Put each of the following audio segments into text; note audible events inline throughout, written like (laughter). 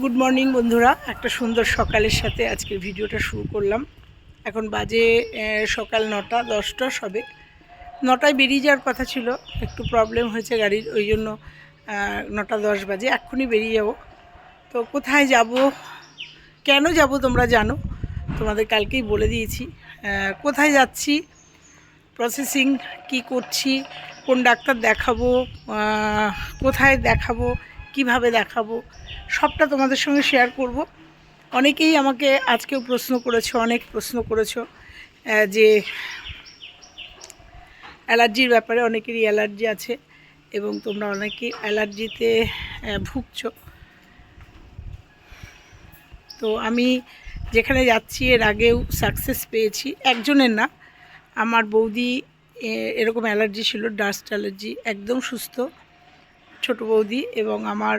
Good morning বন্ধুরা। একটা সুন্দর সকালের সাথে আজকের ভিডিওটা শুরু করলাম। এখন বাজে সকাল নটা, দশটা সবে। নটায় বেরিয়ে যাওয়ার কথা ছিল, একটু প্রবলেম হয়েছে গাড়ির, ওই জন্য নটা দশ বাজে। এক্ষুনি বেরিয়ে যাব। তো কোথায় যাব? কেন যাব তোমরা জানো? তোমাদের কালকেই বলে দিয়েছি। কোথায় যাচ্ছি? প্রসেসিং কি করছি? কোন ডাক্তার দেখাবো? কোথায় দেখাবো? কীভাবে দেখাবো? সবটা তোমাদের সঙ্গে শেয়ার করব। অনেকেই আমাকে আজকেও প্রশ্ন করেছ, অনেক প্রশ্ন করেছ যে অ্যালার্জির ব্যাপারে অনেকেরই অ্যালার্জি আছে এবং তোমরা অনেকেই অ্যালার্জিতে ভুগছো। তো আমি যেখানে যাচ্ছি, এর আগেও সাকসেস পেয়েছি। একজনের না, আমার বৌদি এরকম অ্যালার্জি ছিল ডাস্ট অ্যালার্জি একদম সুস্থ, ছোট বৌদি এবং আমার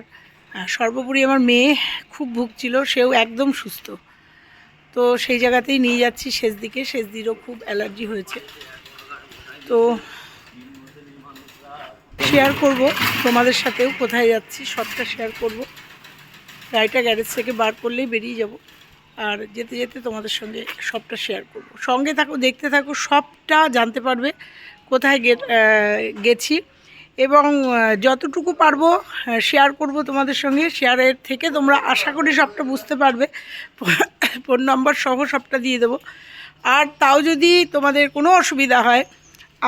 সর্বোপরি আমার মেয়ে খুব ভুগছিল, সেও একদম সুস্থ। তো সেই জায়গাতেই নিয়ে যাচ্ছি শেষ দিকে, শেষ দিরও খুব অ্যালার্জি হয়েছে। তো শেয়ার করব, তোমাদের সাথেও কোথায় যাচ্ছি, সবটা শেয়ার করব। গাড়িটা গ্যারেজ থেকে বার করলেই বেরিয়ে যাব, আর যেতে যেতে তোমাদের সঙ্গে সবটা শেয়ার করব। সঙ্গে থাকো, দেখতে থাকো, সবটা জানতে পারবে, কোথায় গেছি। এবং যতটুকু পারব শেয়ার করব তোমাদের সঙ্গে। শেয়ারের থেকে তোমরা আশা করি সবটা বুঝতে পারবে। ফোন নম্বর সহ সবটা দিয়ে দেবো। আর তাও যদি তোমাদের কোনো অসুবিধা হয়,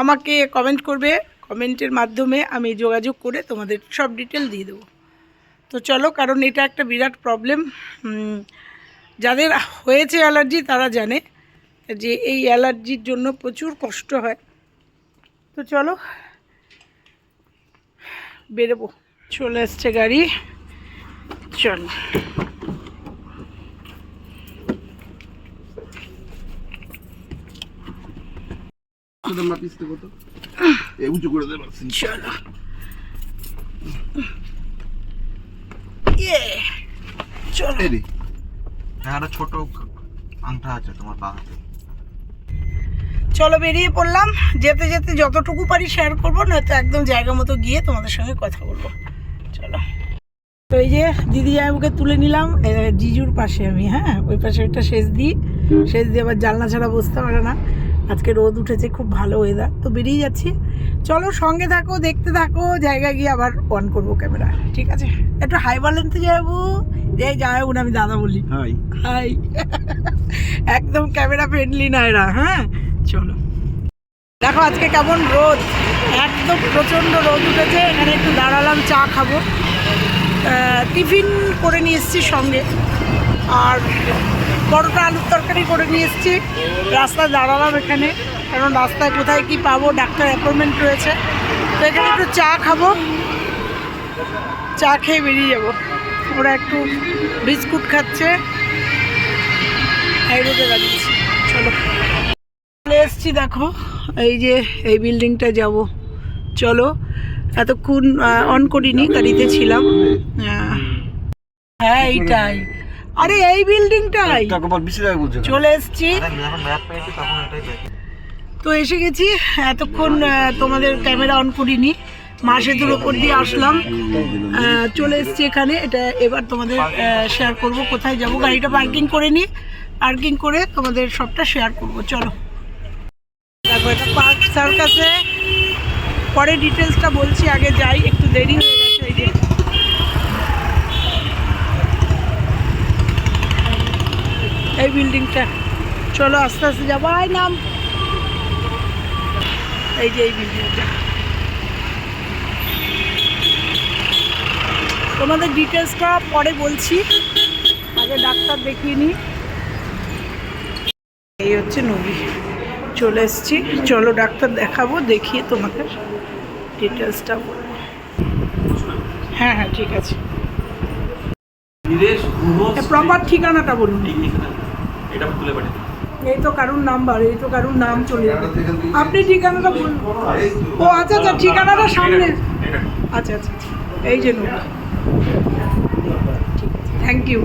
আমাকে কমেন্ট করবে। কমেন্টের মাধ্যমে আমি যোগাযোগ করে তোমাদের সব ডিটেল দিয়ে দেবো। তো চলো, কারণ এটা একটা বিরাট প্রবলেম যাদের হয়েছে অ্যালার্জি তারা জানে যে এই অ্যালার্জির জন্য প্রচুর কষ্ট হয়। তো চলো বেরোবো। চলে এসছে গাড়ি। চল। উঁচু করে দেবে চলো। ইয়ে। চলো। হ্যাঁ ছোট আংটা আছে তোমার পা হাতে। চলো বেরিয়ে পড়লাম। যেতে যেতে যতটুকু পারি শেয়ার করব না নয়তো একদম জায়গা মতো গিয়ে তোমাদের সঙ্গে কথা বলব। চলো। তো এই যে দিদি জামাইবুকে তুলে নিলাম জিজুর পাশে আমি হ্যাঁ? ওই পাশে একটা শেষ দিই শেষ দিয়ে আবার জানলা ছাড়া বসতে পারে না। আজকে রোদ উঠেছে খুব ভালো ওয়েদার তো বেরিয়ে যাচ্ছি। চলো সঙ্গে থাকো দেখতে থাকো জায়গা গিয়ে আবার অন করব ক্যামেরা ঠিক আছে? একটু হাই বলেন তো যাব যে যাব না আমি দাদা বলি। হাই হাই (laughs) একদম ক্যামেরা ফ্রেন্ডলি না এরা হ্যাঁ? চলো। দেখো আজকে কেমন রোদ। একদম প্রচণ্ড রোদ উঠেছে। এখানে একটু দাঁড়ালাম, চা খাব। টিফিন করে নিয়ে এসেছি সঙ্গে। আর পরোটা, আলুর তরকারি করে নিয়ে এসেছি। রাস্তায় দাঁড়ালাম এখানে। কারণ রাস্তায় কোথায় কি পাবো, ডাক্তার অ্যাপয়েন্টমেন্ট রয়েছে। তো এখানে একটু চা খাব। চা খেয়ে বেরিয়ে যাব। ওরা একটু বিস্কুট খাচ্ছে। এই রোদে দাঁড়িয়েছি। চলে। এসছি দেখো এই যে এই বিল্ডিংটা যাব। চলো এতক্ষণ অন করিনি গাড়িতে ছিলাম। হ্যাঁ এইটাই। আরে এই বিল্ডিংটাই। চলে এসছি। তো এসে গেছি এতক্ষণ তোমাদের ক্যামেরা অন করিনি। মা সেতুর ওপর দিয়ে আসলাম। চলে এসছি এখানে। এটা এবার তোমাদের শেয়ার করব কোথায় যাব। গাড়িটা পার্কিং করে নিই পার্কিং করে তোমাদের সবটা শেয়ার করব। চলো। দেখো এটা পার্ক সার্কাসে। পরে ডিটেলসটা বলছি, আগে যাই, একটু দেরি হয়ে গেছে, এই যে। এই বিল্ডিংটা। চলো, আস্তে আস্তে যাব। আয়, নাম। এই যে এই বিল্ডিংটা। তোমাদের ডিটেলসটা পরে বলছি। আগে ডাক্তার দেখিয়ে নিই। এই হচ্ছে নবী চলে এসছি। চলো ডাক্তার দেখাবো দেখিয়ে তোমাকে ডিটেলসটা বলব। হ্যাঁ হ্যাঁ ঠিক আছে। প্রপার ঠিকানাটা বলুন। এটা তুলে পাঠিয়ে এই তো কারুর নাম্বার এই তো কারুর নাম চলে যাবে আপনি ঠিকানাটা বলুন। ও আচ্ছা আচ্ছা ঠিকানাটা সামনে। আচ্ছা আচ্ছা আচ্ছা। এই যে নোট থ্যাংক ইউ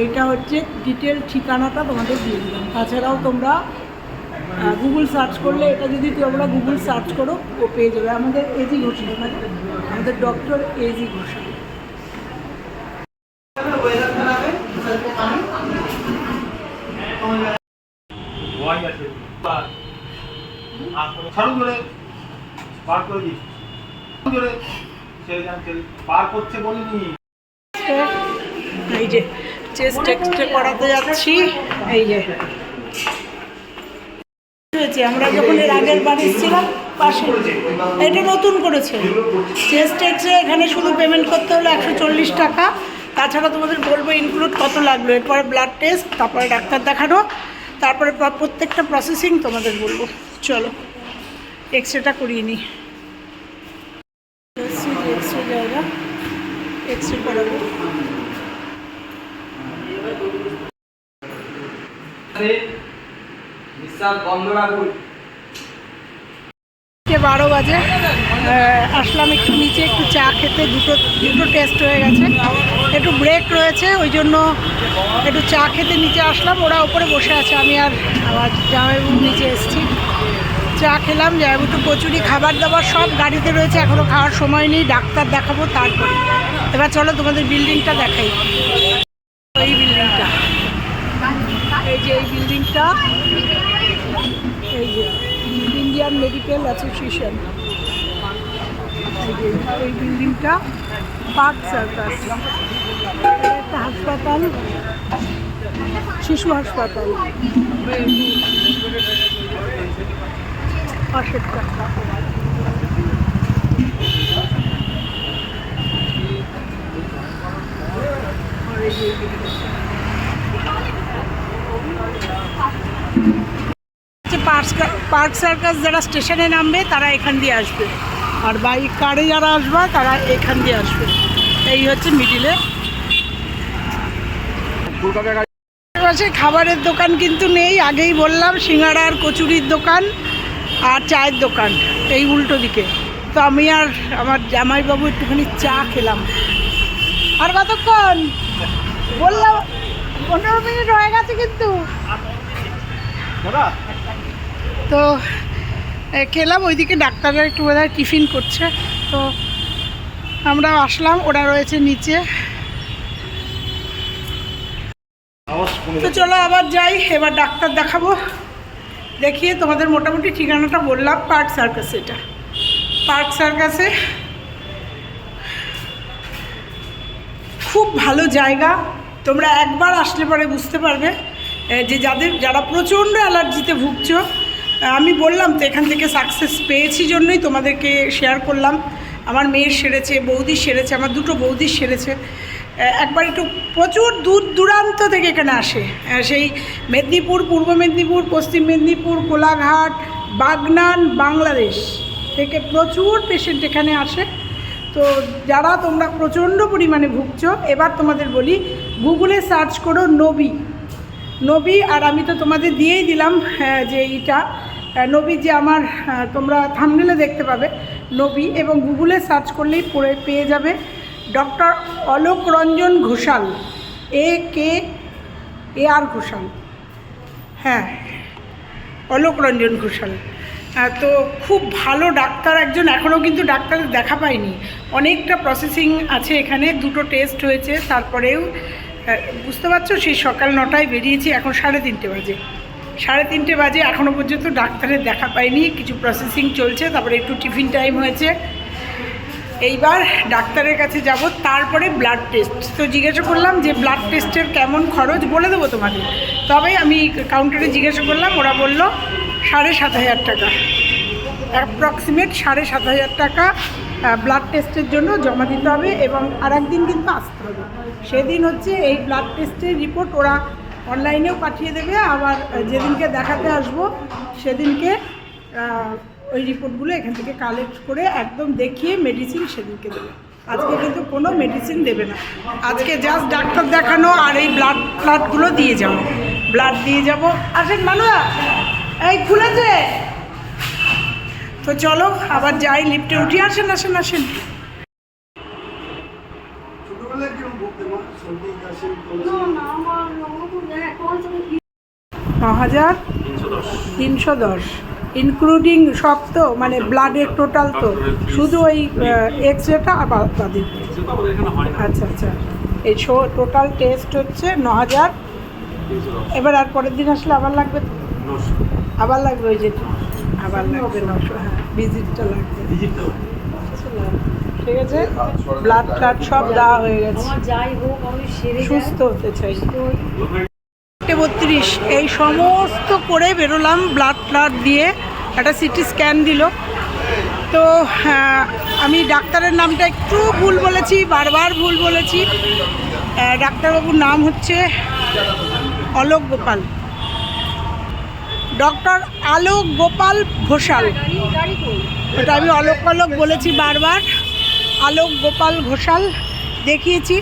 এইটা হচ্ছে ডিটেল ঠিকানাটা তোমাদের দিয়ে দিলাম। তাছাড়াও তোমরা গুগল সার্চ করলে এটা যদি তোমরা গুগল সার্চ করো ও পেয়ে যাবে। আমাদের এজি ঘোষাল মানে আমাদের ডক্টর এজি পার করে ছেড়ে পার করছে বলিনি এই যে চেস্ট এক্সরে করাতে যাচ্ছি। এই যে। হয়েছে, আমরা যখন এর আগের বার এসেছিলাম, পাশে। এটা নতুন করেছে। চেস্ট এক্সরে এখানে শুধু পেমেন্ট করতে হলো একশো চল্লিশ টাকা। তাছাড়া তোমাদের বলব ইনক্লুড কত লাগল। এরপরে ব্লাড টেস্ট তারপরে ডাক্তার দেখানো, তারপরে প্রত্যেকটা প্রসেসিং তোমাদের বলব। চলো এক্সরেটা করিয়ে নিই। এক্সরে জায়গা। এক্সরে করাবো। বারো বাজে। আসলাম একটু নিচে, একটু চা খেতে, দুটো দুটো টেস্ট হয়ে গেছে। একটু ব্রেক রয়েছে, ওই জন্য একটু চা খেতে নিচে আসলাম। ওরা ওপরে বসে আছে, আমি আর আমার জামাইবাবু নিচে এসেছি। চা খেলাম, জামাইবাবু একটু কচুরি, খাবার দাবার সব গাড়িতে রয়েছে এখনও খাওয়ার সময় নেই, ডাক্তার দেখাবো তারপরে। এবার চলো তোমাদের বিল্ডিংটা দেখাই। এই বিল্ডিংটা এই যে এই বিল্ডিংটা এই যে ইন্ডিয়ান মেডিকেল অ্যাসোসিয়েশন এই বিল্ডিংটা পার্ক সার্কাস একটা হাসপাতাল, শিশু হাসপাতাল। পাশেরটা যে এই building টা। হচ্ছে পার্ক সার্কাস যারা স্টেশনে নামবে, তারা এখান দিয়ে আসবে। আর বাইক কারে যারা আসবে, তারা এখান দিয়ে আসবে। এই হচ্ছে মিডিলে আশেপাশে খাবারের দোকান কিন্তু নেই, আগেই বললাম সিঙ্গাড়া আর কচুরির দোকান আর চায়ের দোকান, এই উল্টো দিকে। তো আমি আর আমার জামাইবাবু একটুখানি চা খেলাম। আর কতক্ষণ? বললাম পনেরো মিনিট হয়ে গেছে কিন্তু। তো খেলাম ওইদিকে ডাক্তাররা একটু বোধহয় টিফিন করছে। তো আমরা আসলাম ওরা রয়েছে নিচে। তো চলো আবার যাই এবার ডাক্তার দেখাবো। দেখিয়ে তোমাদের মোটামুটি ঠিকানাটা বললাম পার্ক সার্কাস এটা। পার্ক সার্কাসে খুব ভালো জায়গা। তোমরা একবার আসলে পরে বুঝতে পারবে যে যাদের যারা প্রচণ্ড অ্যালার্জিতে ভুগছো আমি বললাম তো এখান থেকে সাকসেস পেয়েছি জন্যই তোমাদেরকে শেয়ার করলাম। আমার মেয়ের সেরেছে বৌদি সেরেছে, আমার দুটো বৌদি সেরেছে। একবার একটু প্রচুর দূর দূরান্ত থেকে এখানে আসে। সেই মেদিনীপুর, পূর্ব মেদিনীপুর, পশ্চিম মেদিনীপুর, কোলাঘাট, বাগনান, বাংলাদেশ থেকে প্রচুর পেশেন্ট এখানে আসে। তো যারা তোমরা প্রচণ্ড পরিমাণে ভুগছো, এবার তোমাদের বলি গুগলে সার্চ করো নবী। নবী আর আমি তো তোমাদের দিয়েই দিলাম হ্যাঁ, যে এইটা। নবী যে আমার তোমরা থামনেলে দেখতে পাবে। নবী এবং গুগলে সার্চ করলেই পড়ে পেয়ে যাবে। Doctor Alok Ranjan Ghoshal A K A R Ghoshal. হ্যাঁ অলোক রঞ্জন ঘোষাল। তো খুব ভালো ডাক্তার একজন এখনও কিন্তু ডাক্তার দেখা পাইনি। অনেকটা প্রসেসিং আছে এখানে দুটো টেস্ট হয়েছে তারপরেও বুঝতে পারছ? সেই সকাল নটায় বেরিয়েছি, এখন সাড়ে তিনটে বাজে। সাড়ে তিনটে বাজে এখনও পর্যন্ত ডাক্তারের দেখা পাইনি, কিছু প্রসেসিং চলছে, তারপরে একটু টিফিন টাইম হয়েছে। এইবার ডাক্তারের কাছে যাব, তারপরে ব্লাড টেস্ট তো জিজ্ঞাসা করলাম যে ব্লাড টেস্টের কেমন খরচ? বলে দেবো তোমাকে। তবে আমি কাউন্টারে জিজ্ঞাসা করলাম, ওরা বলল সাড়ে সাত হাজার টাকা। অ্যাপ্রক্সিমেট সাড়ে সাত হাজার টাকা ব্লাড টেস্টের জন্য জমা দিতে হবে এবং আর একদিন কিন্তু আসতে হবে। সেদিন হচ্ছে এই ব্লাড টেস্টের রিপোর্ট ওরা অনলাইনেও পাঠিয়ে দেবে, আবার যেদিনকে দেখাতে আসব, সেদিনকে ওই রিপোর্টগুলো এখান থেকে কালেক্ট করে একদম দেখিয়ে মেডিসিন সেদিনকে দেবে। আজকে কিন্তু কোনো মেডিসিন দেবে না। আজকে জাস্ট ডাক্তার দেখানো আর এই ব্লাড ফ্লাডগুলো দিয়ে যাব। ব্লাড দিয়ে যাব। আসেন মানুয়া এই খুলেছে? তো চলো আবার যাই লিফটে উঠি। আসেন আসেন আসেন। ন হাজার তিনশো দশ। ইনক্লুডিং সব তো মানে ব্লাডের টোটাল তো। শুধু ওই এক্স রেটা আর বাদে। আচ্ছা আচ্ছা। এই শো টোটাল টেস্ট হচ্ছে ন হাজার এবার আর পরের দিন আসলে আবার লাগবে? তো? আবার লাগবে ওই যেটা আবার লাগবে নশো হ্যাঁ ভিজিটটা লাগবে। ঠিক আছে? ব্লাড ট্লাড সব দেওয়া হয়ে গেছে। যাই হোক আমি সুস্থ হতে চাই। বত্রিশ এই সমস্ত করে বেরোলাম ব্লাড ট্লাড দিয়ে। একটা সিটি স্ক্যান দিল। তো হ্যাঁ, আমি ডাক্তারের নামটা একটু ভুল বলেছি বারবার ভুল বলেছি। ডাক্তারবাবুর নাম হচ্ছে অলোক গোপাল। ডক্টর আলোক গোপাল ঘোষাল। ওটা আমি অলোক অলোক বলেছি বারবার। আলোক গোপাল ঘোষাল দেখিয়েছি।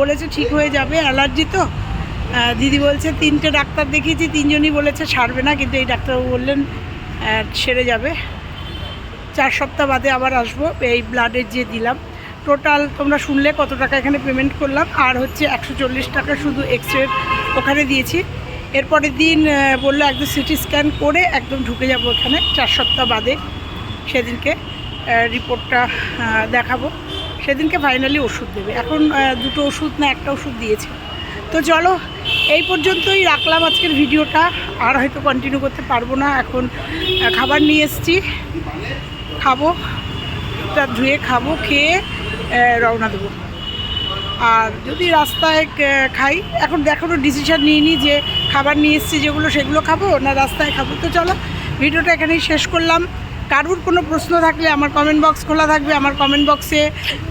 বলেছে ঠিক হয়ে যাবে, অ্যালার্জি তো। দিদি বলছে, তিনটে ডাক্তার দেখিয়েছি, তিনজনই বলেছে সারবে না, কিন্তু এই ডাক্তারবাবু বললেন সেরে যাবে। চার সপ্তাহ বাদে আবার আসব, এই ব্লাডের যে দিলাম। টোটাল তোমরা শুনলে কত টাকা এখানে পেমেন্ট করলাম, আর হচ্ছে একশো চল্লিশ টাকা শুধু এক্স ওখানে দিয়েছি। এরপরের দিন বলল একদম সিটি স্ক্যান করে একদম ঢুকে যাব এখানে। চার সপ্তাহ বাদে সেদিনকে রিপোর্টটা দেখাবো। সেদিনকে ফাইনালি ওষুধ দেবে। এখন দুটো ওষুধ না একটা ওষুধ দিয়েছে। তো চলো, এই পর্যন্তই রাখলাম আজকের ভিডিওটা। আর হয়তো কন্টিনিউ করতে পারব না। এখন খাবার নিয়ে এসেছি। খাব, তা ধুয়ে খাব, খেয়ে রওনা দেবো। আর যদি রাস্তায় খাই, এখন এখনও ডিসিশন নিইনি যে খাবার নিয়ে এসেছি যেগুলো সেগুলো খাব না রাস্তায় খাব। তো চলো ভিডিওটা এখানেই শেষ করলাম। কারুর কোনো প্রশ্ন থাকলে আমার কমেন্ট বক্স খোলা থাকবে আমার কমেন্ট বক্সে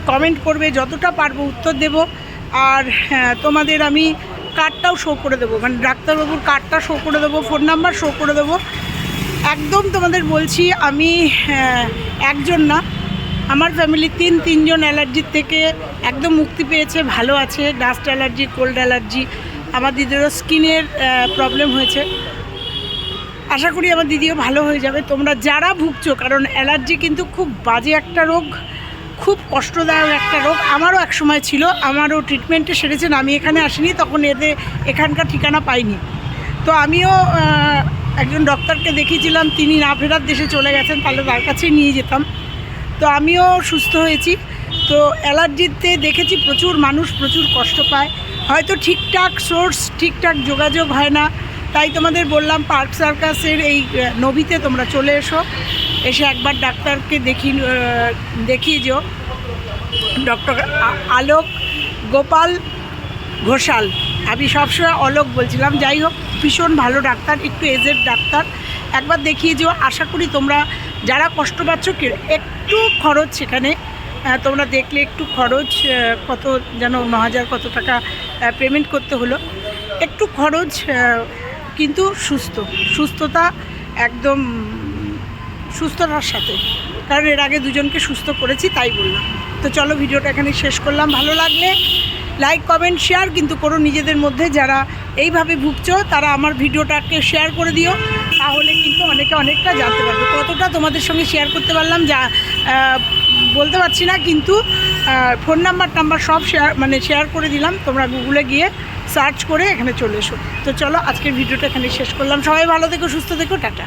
কমেন্ট করবে যতটা পারব উত্তর দেব। আর হ্যাঁ, তোমাদের আমি কার্ডটাও শো করে দেবো। মানে ডাক্তারবাবুর কার্ডটা শো করে দেবো ফোন নাম্বার শো করে দেবো। একদম তোমাদের বলছি আমি একজন না। আমার ফ্যামিলির তিন তিনজন অ্যালার্জির থেকে একদম মুক্তি পেয়েছে ভালো আছে। ডাস্ট অ্যালার্জি কোল্ড অ্যালার্জি আমার দিদিরও স্কিনের প্রবলেম হয়েছে। আশা করি আমার দিদিও ভালো হয়ে যাবে। তোমরা যারা ভুগছো, কারণ অ্যালার্জি কিন্তু খুব বাজে একটা রোগ, খুব কষ্টদায়ক একটা রোগ, আমারও এক সময় ছিল, আমারও ট্রিটমেন্টে সেরেছেন আমি এখানে আসিনি, তখন এদের এখানকার ঠিকানা পাইনি। তো আমিও একজন ডক্টরকে দেখিয়েছিলাম, তিনি না ফেরার দেশে চলে গেছেন, তাহলে তার কাছেই নিয়ে যেতাম। তো আমিও সুস্থ হয়েছি। তো অ্যালার্জিতে দেখেছি প্রচুর মানুষ প্রচুর কষ্ট পায়। হয়তো ঠিকঠাক সোর্স, ঠিকঠাক যোগাযোগ হয় না। তাই তোমাদের বললাম পার্ক সার্কাসের এই নভিতে তোমরা চলে এসো। এসে একবার ডাক্তারকে দেখি দেখিয়ে যেও। ডক্টর আলোক গোপাল ঘোষাল। আমি সবসময় অলোক বলছিলাম। যাই হোক, ভীষণ ভালো ডাক্তার, একটু এজেড ডাক্তার। একবার দেখিয়ে যেও। আশা করি তোমরা যারা কষ্ট পাচ্ছ একটু খরচ সেখানে তোমরা দেখলে একটু খরচ কত যেন ন হাজার কত টাকা পেমেন্ট করতে হলো। একটু খরচ কিন্তু সুস্থ। সুস্থতা একদম সুস্থতার সাথে। কারণ এর আগে দুজনকে সুস্থ করেছি, তাই বললাম। তো চলো ভিডিওটা এখানে শেষ করলাম। ভালো লাগলে লাইক কমেন্ট শেয়ার কিন্তু করো নিজেদের মধ্যে। যারা এইভাবে ভুগছো, তারা আমার ভিডিওটাকে শেয়ার করে দিও। তাহলে কিন্তু অনেকে অনেকটা জানতে পারবে। কতটা তোমাদের সঙ্গে শেয়ার করতে পারলাম, যা বলতে পারছি না, কিন্তু ফোন নাম্বার টাম্বার সব শেয়ার মানে শেয়ার করে দিলাম। তোমরা গুগলে গিয়ে সার্চ করে এখানে চলে এসো। তো চলো, আজকের ভিডিওটা এখানে শেষ করলাম। সবাই ভালো থেকো, সুস্থ থেকো, টাটা।